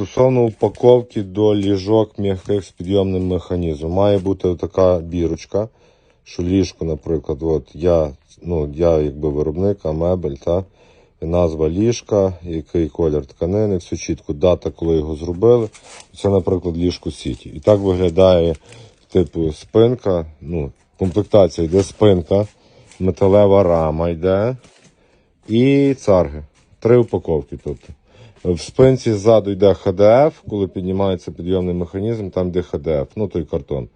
Стосовно упаковки до ліжок м'яких з підйомним механізмом, має бути така бірочка, що ліжко, наприклад, от я, ну, я якби виробник, а мебель, та, назва ліжка, який колір тканини, все чітко, дата, коли його зробили. Це, наприклад, ліжко Сіті. І так виглядає, типу, спинка, ну, комплектація йде спинка, металева рама йде і царги. Три упаковки. Тобто. В спинці ззаду йде ХДФ, коли піднімається підйомний механізм, там йде ХДФ, ну той картон.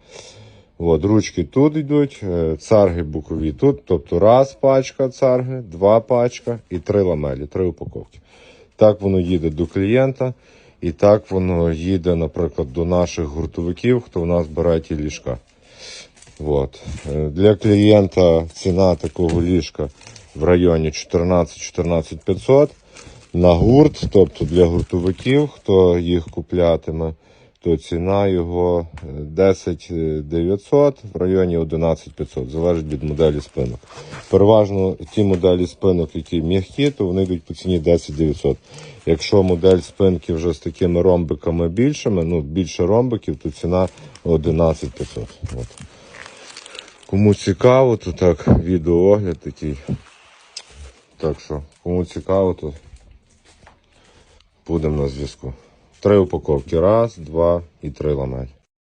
От, ручки тут йдуть, е, царги бокові тут. Тобто раз пачка царги, два пачка і три ламелі, три упаковки. Так воно їде до клієнта, і так воно їде, наприклад, до наших гуртовиків, хто в нас бере ті ліжка. От. Е, Для клієнта ціна такого ліжка в районі 14-14 500. На гурт, тобто для гуртовиків, хто їх куплятиме, то ціна його е, 10 900 в районі 11 500, залежить від моделі спинок. Переважно ті моделі спинок, які м'які, то вони йдуть по ціні 10 900. Якщо модель спинки вже з такими ромбиками більшими, ну більше ромбиків, то ціна 11 500. От. Кому цікаво, то так, відеоогляд такий. Так що, кому цікаво, то будемо на зв'язку. Три упаковки. Раз, два і три ламель.